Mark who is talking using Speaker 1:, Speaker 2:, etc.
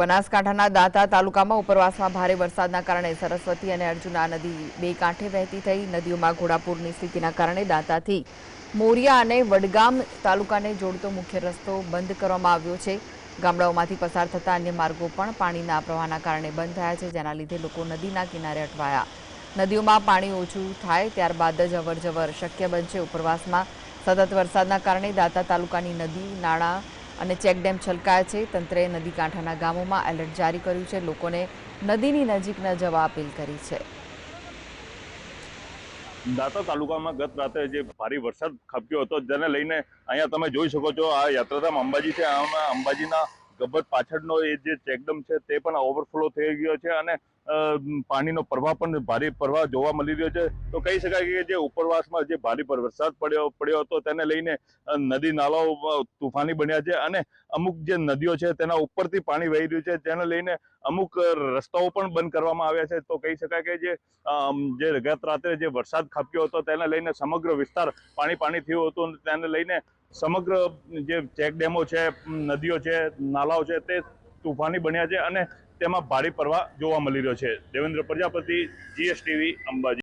Speaker 1: બનાસકાંઠાના દાંતા તાલુકામાં ઉપરવાસમાં ભારે વરસાદના કારણે સરસ્વતી અને અર્જુના નદી બે કાંઠે વહેતી થઈ. નદીઓમાં ઘોડાપૂરની સ્થિતિના કારણે દાંતાથી મોરિયા અને વડગામ તાલુકાને જોડતો મુખ્ય રસ્તો બંધ કરવામાં આવ્યો છે. ગામડાઓમાંથી પસાર થતા અન્ય માર્ગો પણ પાણીના પ્રવાહના કારણે બંધ થયા છે, જેના લીધે લોકો નદીના કિનારે અટવાયા. નદીઓમાં પાણી ઓછું થાય ત્યારબાદ જ અવરજવર શક્ય બનશે. ઉપરવાસમાં સતત વરસાદના કારણે દાંતા તાલુકાની નદી, નાળા અને ચેકડેમ છલકાયા છે. તંત્રએ નદી કાંઠાના ગામોમાં એલર્ટ જારી કર્યું છે. લોકોને નદીની નજીક ન જવા અપીલ કરી છે.
Speaker 2: દાંતા તાલુકામાં ગત રાત્રે જે ભારે વરસાદ ખાબક્યો હતો, જેને લઈને અહીંયા તમે જોઈ શકો છો આ યાત્રાધામ અંબાજી છે. આમાં અંબાજીના ગબ્બર પાછળનો એ જે ચેકડમ છે તે પણ ઓવરફ્લો થઈ ગયો છે અને પાણીનો પ્રવાહ પણ ભારે પ્રવાહ જોવા મળી રહ્યો છે. તો કહી શકાય કે જે ઉપરવાસમાં જે ભારે વરસાદ પડ્યો પડ્યો હતો તેને લઈને નદી નાળાઓ તુફાની બન્યા છે અને અમુક જે નદીઓ છે તેના ઉપરથી પાણી વહી રહ્યું છે. તેને લઈને અમુક રસ્તાઓ પણ બંધ કરવામાં આવ્યા છે. તો કહી શકાય કે જે જે ગત રાત્રે જે વરસાદ ખાબક્યો હતો તેને લઈને સમગ્ર વિસ્તાર પાણી પાણી થયું હતું. તેને લઈને સમગ્ર જે ચેક ડેમો છે, નદીઓ છે, નાલાઓ છે તે તુફાની બન્યા છે અને તેમાં ભારે પ્રવાહ જોવા મળી રહ્યો છે. દેવેન્દ્ર પ્રજાપતિ જીએસટીવી અંબાજી.